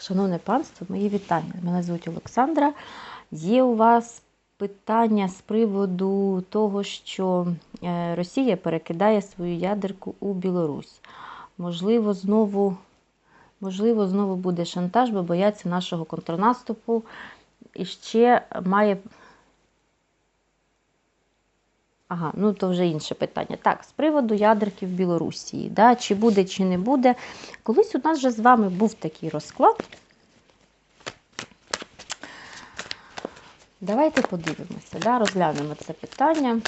Шановне панство, мої вітання. Мене звуть Олександра. Є у вас питання з приводу того, що е, Росія перекидає свою ядерку у Білорусь. Можливо, знову, можливо, знову буде шантаж, бо бояться нашого контрнаступу. І ще має. Ага, ну то вже інше питання. Так, з приводу ядерки в Білорусі, да, чи буде, чи не буде. Колись у нас вже з вами був такий розклад. Давайте подивимося, да, розглянемо це питання.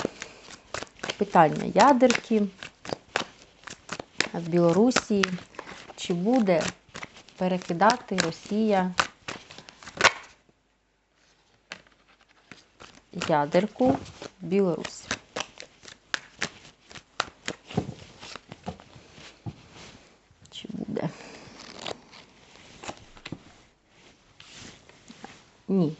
Питання ядерки в Білорусі. Чи буде перекидати Росія ядерку в Білорусь? Чи буде? Ні,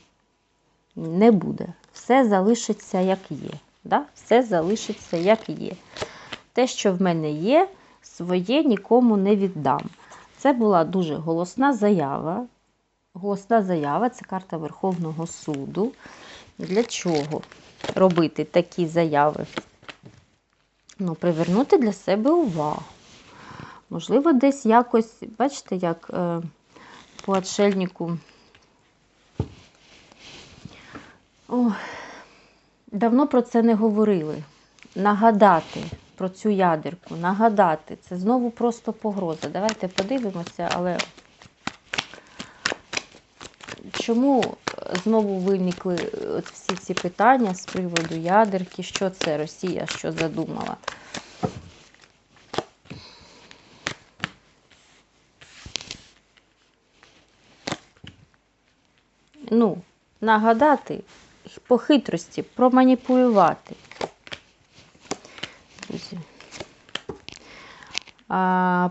не буде. Все залишиться як є. Да? Все залишиться як є. Те, що в мене є, своє нікому не віддам. Це була дуже голосна заява. Голосна заява це карта Верховного суду. Для чого робити такі заяви? Ну, привернути для себе увагу. Можливо, десь якось, бачите, як е, по отшельнику. О, давно про це не говорили. Нагадати про цю ядерку, нагадати. Це знову просто погроза. Давайте подивимося, але чому знову виникли от всі ці питання з приводу ядерки? Що це Росія, що задумала? Ну, нагадати, по хитрості, проманіпулювати.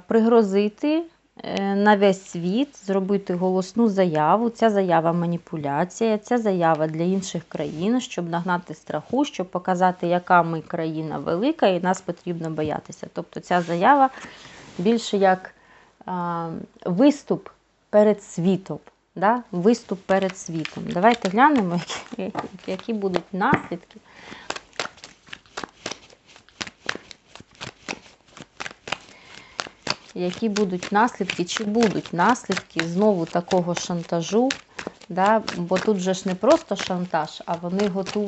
Пригрозити е, на весь світ, зробити голосну заяву. Ця заява маніпуляція, ця заява для інших країн, щоб нагнати страху, щоб показати, яка ми країна велика, і нас потрібно боятися. Тобто ця заява більше як виступ перед світом. Да? Виступ перед світом. Давайте глянемо, які, які будуть наслідки. Які будуть наслідки, чи будуть наслідки знову такого шантажу, да? бо тут же ж не просто шантаж, а вони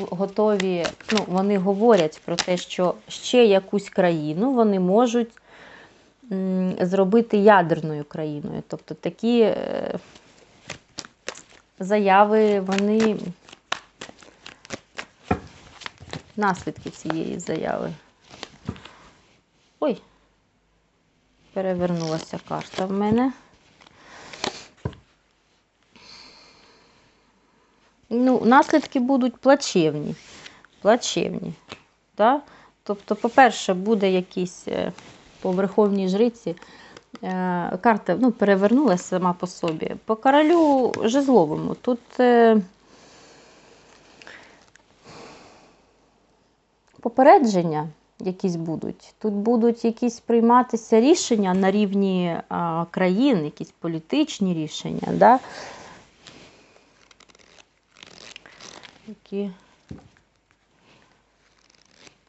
готові, ну, вони говорять про те, що ще якусь країну вони можуть зробити ядерною країною. Тобто такі. Заяви, вони наслідки цієї заяви. Ой, перевернулася карта в мене. Ну, наслідки будуть плачевні. Плачевні. Да? Тобто, по-перше, буде якийсь е, по Верховній Жриці. Е, карта ну, перевернулася сама по собі. По королю жезловому тут е, попередження якісь будуть. Тут будуть якісь прийматися рішення на рівні країн, якісь політичні рішення. Да? Які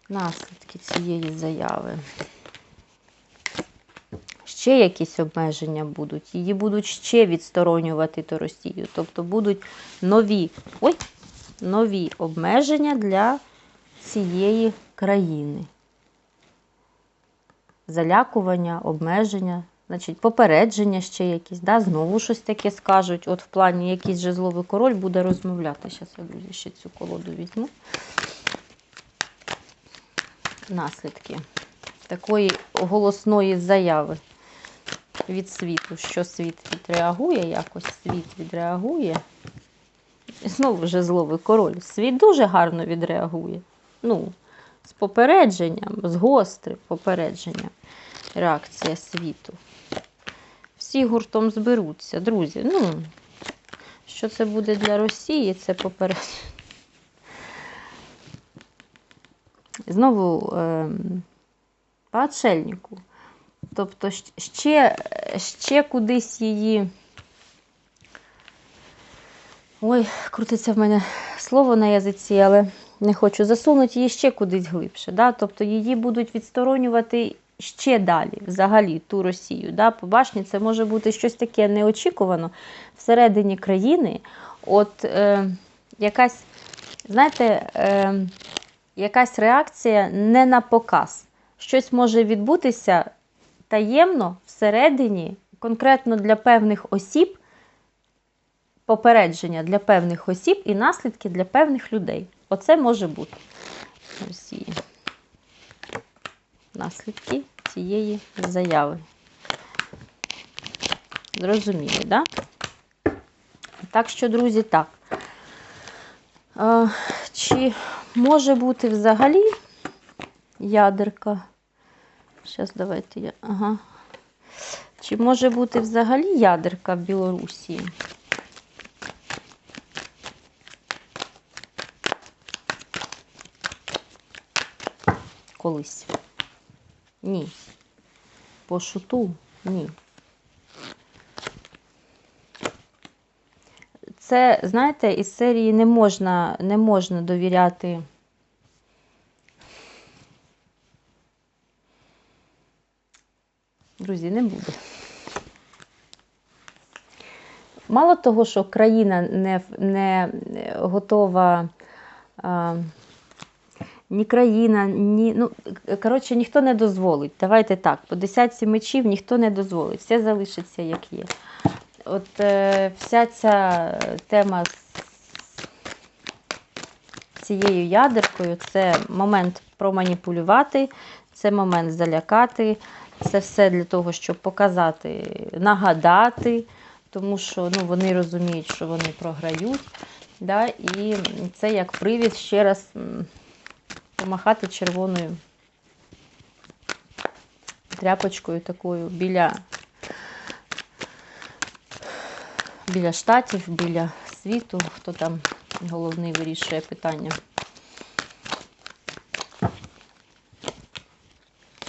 наслідки цієї заяви ще якісь обмеження будуть, її будуть ще відсторонювати то Росію. Тобто будуть нові ой, нові обмеження для цієї країни. Залякування, обмеження, значить, попередження ще якісь, да, знову щось таке скажуть. От в плані якийсь жезловий король буде розмовляти. Зараз я друзі, ще цю колоду візьму. Наслідки такої голосної заяви від світу, що світ відреагує, якось світ відреагує. І знову жезловий король. Світ дуже гарно відреагує. Ну, з попередженням, з гострим попередженням. Реакція світу. Всі гуртом зберуться, друзі. Ну, що це буде для Росії, це попередження. Знову е, по отшельнику. Тобто ще ще кудись її Ой, крутиться в мене слово на язиці, але не хочу засунути її ще кудись глибше. Да? Тобто її будуть відсторонювати ще далі, взагалі, ту Росію. Да? По башні це може бути щось таке неочікувано всередині країни. От е, якась, знаєте, е, якась реакція не на показ. Щось може відбутися таємно всередині, конкретно для певних осіб, попередження для певних осіб і наслідки для певних людей. Оце може бути Росії. Наслідки цієї заяви. Зрозуміли, так? Да? Так що, друзі, так. Чи може бути взагалі ядерка? Зараз давайте я. Ага. Чи може бути взагалі ядерка в Білорусі? Колись. Ні. По шуту ні. Це, знаєте, із серії не можна, не можна довіряти. Друзі, не буде. Мало того, що країна не, не готова. А, ні країна, ні. Ну, коротше, ніхто не дозволить. Давайте так, по десятці мечів ніхто не дозволить. Все залишиться як є. От е, вся ця тема з цією ядеркою це момент проманіпулювати, це момент залякати, це все для того, щоб показати, нагадати, тому що ну, вони розуміють, що вони програють. Да? І це як привід ще раз помахати червоною тряпочкою такою біля, біля штатів, біля світу, хто там головний вирішує питання.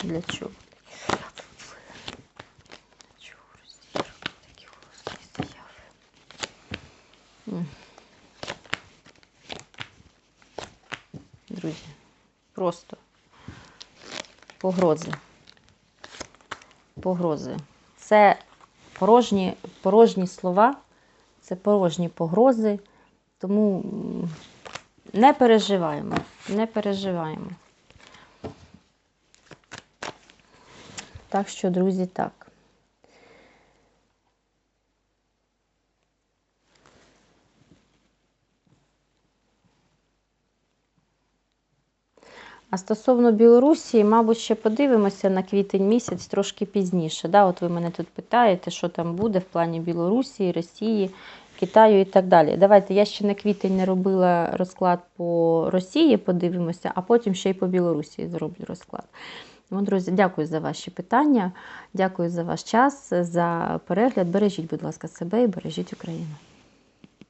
Для чого? Для чого Росія робить такі голосні заяви? М. Друзі, просто погрози. Погрози. Це порожні, порожні слова, це порожні погрози. Тому не переживаємо, не переживаємо. Так що, друзі, так. А стосовно Білорусі, мабуть, ще подивимося на квітень місяць трошки пізніше. Да? От ви мене тут питаєте, що там буде в плані Білорусі, Росії, Китаю і так далі. Давайте я ще на квітень не робила розклад по Росії, подивимося, а потім ще й по Білорусі зроблю розклад. Ну, друзі, дякую за ваші питання, дякую за ваш час, за перегляд. Бережіть, будь ласка, себе і бережіть Україну.